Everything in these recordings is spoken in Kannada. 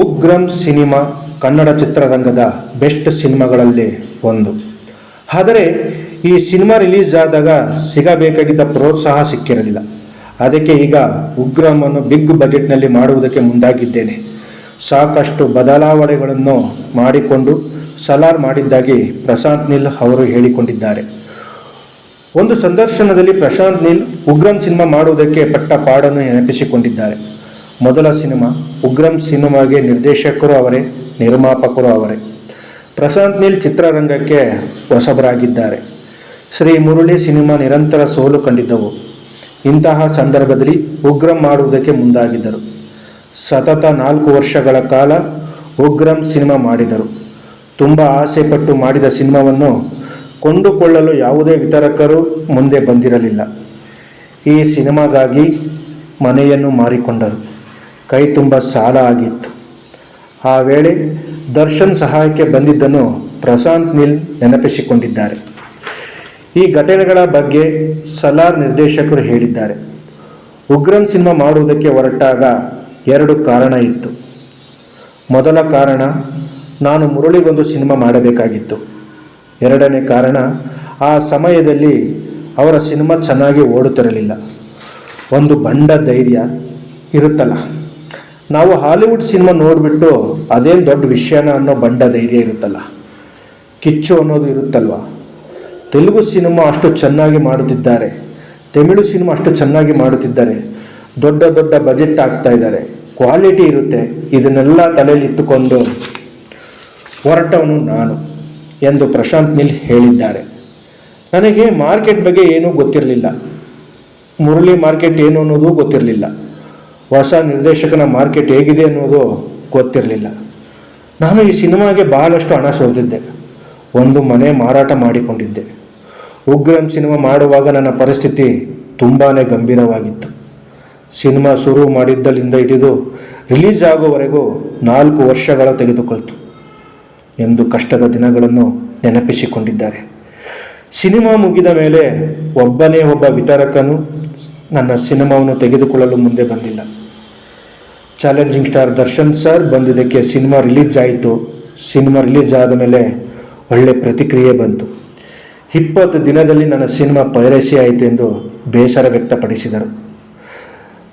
ಉಗ್ರಂ ಸಿನಿಮಾ ಕನ್ನಡ ಚಿತ್ರರಂಗದ ಬೆಸ್ಟ್ ಸಿನಿಮಾಗಳಲ್ಲಿ ಒಂದು. ಆದರೆ ಈ ಸಿನಿಮಾ ರಿಲೀಸ್ ಆದಾಗ ಸಿಗಬೇಕಾಗಿದ್ದ ಪ್ರೋತ್ಸಾಹ ಸಿಕ್ಕಿರಲಿಲ್ಲ. ಅದಕ್ಕೆ ಈಗ ಉಗ್ರಮನ್ನು ಬಿಗ್ ಬಜೆಟ್ನಲ್ಲಿ ಮಾಡುವುದಕ್ಕೆ ಮುಂದಾಗಿದ್ದೇನೆ. ಸಾಕಷ್ಟು ಬದಲಾವಣೆಗಳನ್ನು ಮಾಡಿಕೊಂಡು ಸಲಾರ್ ಮಾಡಿದ್ದಾಗಿ ಪ್ರಶಾಂತ್ ನೀಲ್ ಅವರು ಹೇಳಿಕೊಂಡಿದ್ದಾರೆ. ಒಂದು ಸಂದರ್ಶನದಲ್ಲಿ ಪ್ರಶಾಂತ್ ನೀಲ್ ಉಗ್ರಂ ಸಿನಿಮಾ ಮಾಡುವುದಕ್ಕೆ ಪಟ್ಟ ಪಾಡನ್ನು ನೆನಪಿಸಿಕೊಂಡಿದ್ದಾರೆ. ಮೊದಲ ಸಿನಿಮಾ ಉಗ್ರಂ ಸಿನಿಮಾಗೆ ನಿರ್ದೇಶಕರು ಅವರೇ, ನಿರ್ಮಾಪಕರು ಅವರೇ. ಪ್ರಶಾಂತ್ ನೀಲ್ ಚಿತ್ರರಂಗಕ್ಕೆ ಹೊಸಬರಾಗಿದ್ದಾರೆ. ಶ್ರೀ ಮುರುಳಿ ಸಿನಿಮಾ ನಿರಂತರ ಸೋಲು ಕಂಡಿದ್ದವು. ಇಂತಹ ಸಂದರ್ಭದಲ್ಲಿ ಉಗ್ರಂ ಮಾಡುವುದಕ್ಕೆ ಮುಂದಾಗಿದ್ದರು. ಸತತ ನಾಲ್ಕು ವರ್ಷಗಳ ಕಾಲ ಉಗ್ರಂ ಸಿನಿಮಾ ಮಾಡಿದರು. ತುಂಬ ಆಸೆಪಟ್ಟು ಮಾಡಿದ ಸಿನಿಮಾವನ್ನು ಕೊಂಡುಕೊಳ್ಳಲು ಯಾವುದೇ ವಿತರಕರು ಮುಂದೆ ಬಂದಿರಲಿಲ್ಲ. ಈ ಸಿನಿಮಾಗಾಗಿ ಮನೆಯನ್ನು ಮಾರಿಕೊಂಡರು. ಕೈ ತುಂಬ ಸಾಲ ಆಗಿತ್ತು. ಆ ವೇಳೆ ದರ್ಶನ್ ಸಹಾಯಕ್ಕೆ ಬಂದಿದ್ದನ್ನು ಪ್ರಶಾಂತ್ ನೀಲ್ ನೆನಪಿಸಿಕೊಂಡಿದ್ದಾರೆ. ಈ ಘಟನೆಗಳ ಬಗ್ಗೆ ಸಲಾರ್ ನಿರ್ದೇಶಕರು ಹೇಳಿದ್ದಾರೆ. ಉಗ್ರಂ ಸಿನಿಮಾ ಮಾಡುವುದಕ್ಕೆ ಹೊರಟಾಗ ಎರಡು ಕಾರಣ ಇತ್ತು. ಮೊದಲ ಕಾರಣ, ನಾನು ಮುರಳಿಗೊಂದು ಸಿನಿಮಾ ಮಾಡಬೇಕಾಗಿತ್ತು. ಎರಡನೇ ಕಾರಣ, ಆ ಸಮಯದಲ್ಲಿ ಅವರ ಸಿನಿಮಾ ಚೆನ್ನಾಗಿ ಓಡುತ್ತಿರಲಿಲ್ಲ. ಒಂದು ಬಂಡ ಧೈರ್ಯ ಇರುತ್ತಲ್ಲ. ನಾವು ಹಾಲಿವುಡ್ ಸಿನಿಮಾ ನೋಡಿಬಿಟ್ಟು ಅದೇನು ದೊಡ್ಡ ವಿಷಯನ ಅನ್ನೋ ಬಂಡ ಧೈರ್ಯ ಇರುತ್ತಲ್ಲ? ಕಿಚ್ಚು ಅನ್ನೋದು ಇರುತ್ತಲ್ವ? ತೆಲುಗು ಸಿನಿಮಾ ಅಷ್ಟು ಚೆನ್ನಾಗಿ ಮಾಡುತ್ತಿದ್ದಾರೆ. ತಮಿಳು ಸಿನಿಮಾ ಅಷ್ಟು ಚೆನ್ನಾಗಿ ಮಾಡುತ್ತಿದ್ದಾರೆ. ದೊಡ್ಡ ದೊಡ್ಡ ಬಜೆಟ್ ಆಗ್ತಾ ಇದ್ದಾರೆ. ಕ್ವಾಲಿಟಿ ಇರುತ್ತೆ. ಇದನ್ನೆಲ್ಲ ತಲೆಯಲ್ಲಿ ಇಟ್ಟುಕೊಂಡು ಹೊರಟವನು ನಾನು ಎಂದು ಪ್ರಶಾಂತ್ ನಿಲ್ ಹೇಳಿದ್ದಾರೆ. ನನಗೆ ಮಾರ್ಕೆಟ್ ಬಗ್ಗೆ ಏನೂ ಗೊತ್ತಿರಲಿಲ್ಲ. ಮುರಳಿ ಮಾರ್ಕೆಟ್ ಏನು ಅನ್ನೋದು ಗೊತ್ತಿರಲಿಲ್ಲ. ಹೊಸ ನಿರ್ದೇಶಕನ ಮಾರ್ಕೆಟ್ ಹೇಗಿದೆ ಅನ್ನೋದು ಗೊತ್ತಿರಲಿಲ್ಲ. ನಾನು ಈ ಸಿನಿಮಾಗೆ ಬಹಳಷ್ಟು ಹಣ ಸುರಿದಿದ್ದೆ ಒಂದು ಮನೆ ಮಾರಾಟ ಮಾಡಿಕೊಂಡಿದ್ದೆ. ಉಗ್ರಂ ಸಿನಿಮಾ ಮಾಡುವಾಗ ನನ್ನ ಪರಿಸ್ಥಿತಿ ತುಂಬಾ ಗಂಭೀರವಾಗಿತ್ತು. ಸಿನಿಮಾ ಶುರು ಮಾಡಿದ್ದಲ್ಲಿಂದ ಹಿಡಿದು ರಿಲೀಸ್ ಆಗುವವರೆಗೂ ನಾಲ್ಕು ವರ್ಷಗಳ ತೆಗೆದುಕೊಳ್ತು ಎಂದು ಕಷ್ಟದ ದಿನಗಳನ್ನು ನೆನಪಿಸಿಕೊಂಡಿದ್ದಾರೆ. ಸಿನಿಮಾ ಮುಗಿದ ಮೇಲೆ ಒಬ್ಬನೇ ಒಬ್ಬ ವಿತರಕನು ನನ್ನ ಸಿನಿಮಾವನ್ನು ತೆಗೆದುಕೊಳ್ಳಲು ಮುಂದೆ ಬಂದಿಲ್ಲ. ಚಾಲೆಂಜಿಂಗ್ ಸ್ಟಾರ್ ದರ್ಶನ್ ಸರ್ ಬಂದಿದ್ದಕ್ಕೆ ಸಿನಿಮಾ ರಿಲೀಸ್ ಆಯಿತು. ಸಿನಿಮಾ ರಿಲೀಸ್ ಆದ ಮೇಲೆ ಒಳ್ಳೆ ಪ್ರತಿಕ್ರಿಯೆ ಬಂತು. ಇಪ್ಪತ್ತು ದಿನದಲ್ಲಿ ನನ್ನ ಸಿನಿಮಾ ಪೈರಸಿ ಆಯಿತು ಎಂದು ಬೇಸರ ವ್ಯಕ್ತಪಡಿಸಿದರು.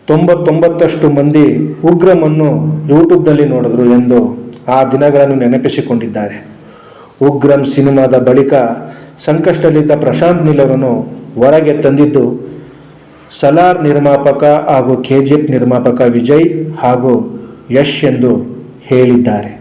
ತೊಂಬತ್ತೊಂಬತ್ತಷ್ಟು ಮಂದಿ ಉಗ್ರಮನ್ನು ಯೂಟ್ಯೂಬ್ನಲ್ಲಿ ನೋಡಿದ್ರು ಎಂದು ಆ ದಿನಗಳನ್ನು ನೆನಪಿಸಿಕೊಂಡಿದ್ದಾರೆ. ಉಗ್ರಂ ಸಿನಿಮಾದ ಬಳಿಕ ಸಂಕಷ್ಟದಲ್ಲಿದ್ದ ಪ್ರಶಾಂತ್ ನೀಲ್ ಅವರನ್ನು ಹೊರಗೆ ತಂದಿದ್ದು ಸಲಾರ್ ನಿರ್ಮಾಪಕ ಹಾಗೂ ಕೆ ಜಿ ಎಫ್ ನಿರ್ಮಾಪಕ ವಿಜಯ್ ಹಾಗೂ ಯಶ್ ಎಂದು ಹೇಳಿದ್ದಾರೆ.